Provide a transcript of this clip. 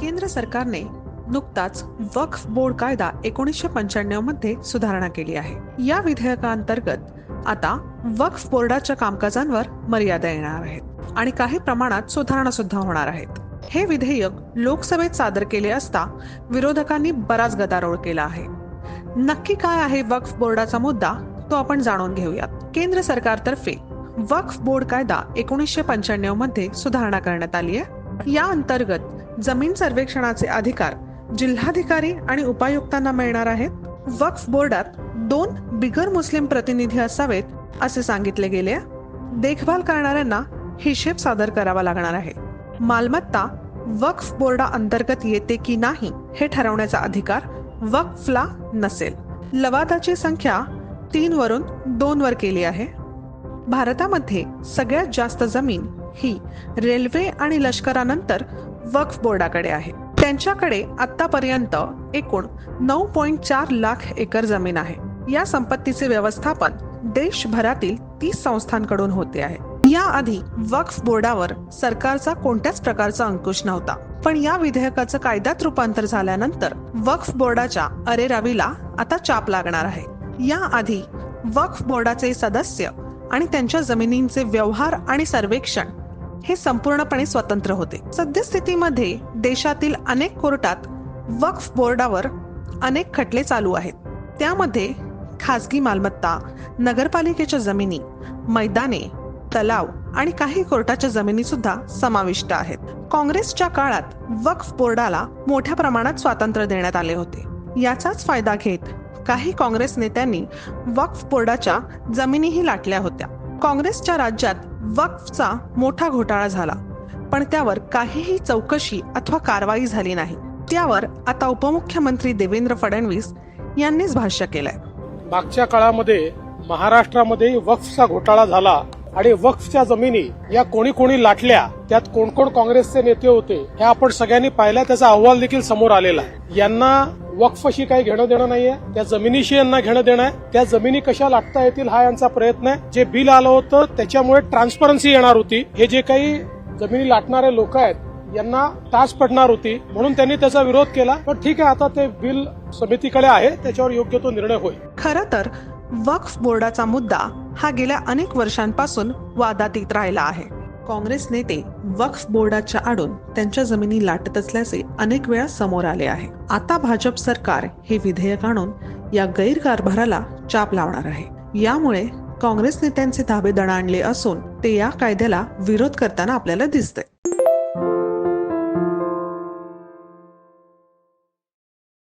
केंद्र सरकारने नुकताच वक्फ बोर्ड कायदा एकोणीसशे पंच्याण्णवमध्ये सुधारणा केली आहे. या विधेयकांतर्गत आता वक्फ बोर्डाच्या कामकाजांवर मर्यादा येणार आहेत आणि काही प्रमाणात सुधारणा सुद्धा होणार आहेत. हे विधेयक लोकसभेत सादर केले असता विरोधकांनी बराच गदारोळ केला आहे. नक्की काय आहे वक्फ बोर्डाचा मुद्दा तो आपण जाणून घेऊयात. केंद्र सरकारतर्फे वक्फ बोर्ड कायदा एकोणीसशे पंच्याण्णवमध्ये सुधारणा करण्यात आली आहे. या अंतर्गत जमीन सर्वेक्षणाचे अधिकार जिल्हाधिकारी आणि उपायुक्तांना मिळणार आहेत. वक्फ बोर्डात दोन बिगर मुस्लिम प्रतिनिधी असावेत असे सांगितले गेले देखभाल करणाऱ्यांना हिशेब सादर करावा लागणार आहे. मालमत्ता वक्फ बोर्डा अंतर्गत येते की नाही हे ठरवण्याचा अधिकार वक्फला नसेल. लवादाची संख्या तीन वरून दोन वर केली आहे. भारतामध्ये सगळ्यात जास्त जमीन ही रेल्वे आणि लष्करानंतर वक्फ बोर्डाकडे आहे. त्यांच्याकडे आतापर्यंत एकूण नऊ पॉईंट चार लाख एकर जमीन आहे. या संपत्तीचे व्यवस्थापन देशभरातील तीस संस्थांकडून होते आहे. याआधी वक्फ बोर्डावर सरकारचा कोणत्याच प्रकारचा अंकुश नव्हता. पण या विधेयकाचं कायद्यात रूपांतर झाल्यानंतर वक्फ बोर्डाच्या अरेरावीला आता चाप लागणार आहे. याआधी वक्फ बोर्डाचे सदस्य आणि त्यांच्या जमिनींचे व्यवहार आणि सर्वेक्षण हे संपूर्णपणे स्वतंत्र होते. सद्यस्थितीमध्ये देशातील अनेक कोर्टात वक्फ बोर्डावर अनेक खटले चालू आहेत. त्यामध्ये खासगी मालमत्ता नगरपालिकेच्या जमिनी मैदाने तलाव आणि काही कोर्टाच्या जमिनी सुद्धा समाविष्ट आहेत. काँग्रेसच्या काळात वक्फ बोर्डाला मोठ्या प्रमाणात स्वातंत्र्य देण्यात आले होते. याचाच फायदा घेत काही काँग्रेस नेत्यांनी वक्फ बोर्डाच्या जमिनीही लाटल्या होत्या. काँग्रेसच्या राज्यात वक्फचा मोठा घोटाळा झाला. पण त्यावर काहीही चौकशी अथवा कारवाई झाली नाही. त्यावर आता उपमुख्यमंत्री देवेंद्र फडणवीस यांनीच भाष्य केलंय. मागच्या काळामध्ये महाराष्ट्रामध्ये वक्फचा घोटाळा झाला. आणि वक्फच्या जमिनी या कोणी कोणी लाटल्या त्यात कोण कोण काँग्रेसचे नेते होते हे आपण सगळ्यांनी पाहिलं त्याचा अहवाल देखील समोर आलेला आहे. यांना वक्फशी काही घेणं देणं नाहीये त्या जमिनीशी यांना घेणं देणं आहे. त्या जमिनी कशा लाटता येतील हा यांचा प्रयत्न आहे. जे बिल आलं होतं त्याच्यामुळे ट्रान्सपरन्सी येणार होती. हे जे काही जमिनी लाटणारे लोक आहेत यांना टाच पडणार होती म्हणून त्यांनी त्याचा विरोध केला. पण ठीक आहे आता ते बिल समितीकडे आहे त्याच्यावर योग्य तो निर्णय होईल. खर तर वक्फ बोर्डाचा मुद्दा हा गेल्या अनेक वर्षांपासून वादातीत राहिला आहे. काँग्रेस नेते वक्फ बोर्डाच्या आडून त्यांच्या जमिनी लाटत असल्याचे अनेक वेळा समोर आले आहे. आता भाजप सरकार हे विधेयक आणून या गैरकारभाराला चाप लावणार आहे. यामुळे काँग्रेस नेत्यांचे धाबे दणाणले असून ते या कायद्याला विरोध करताना आपल्याला दिसतंय.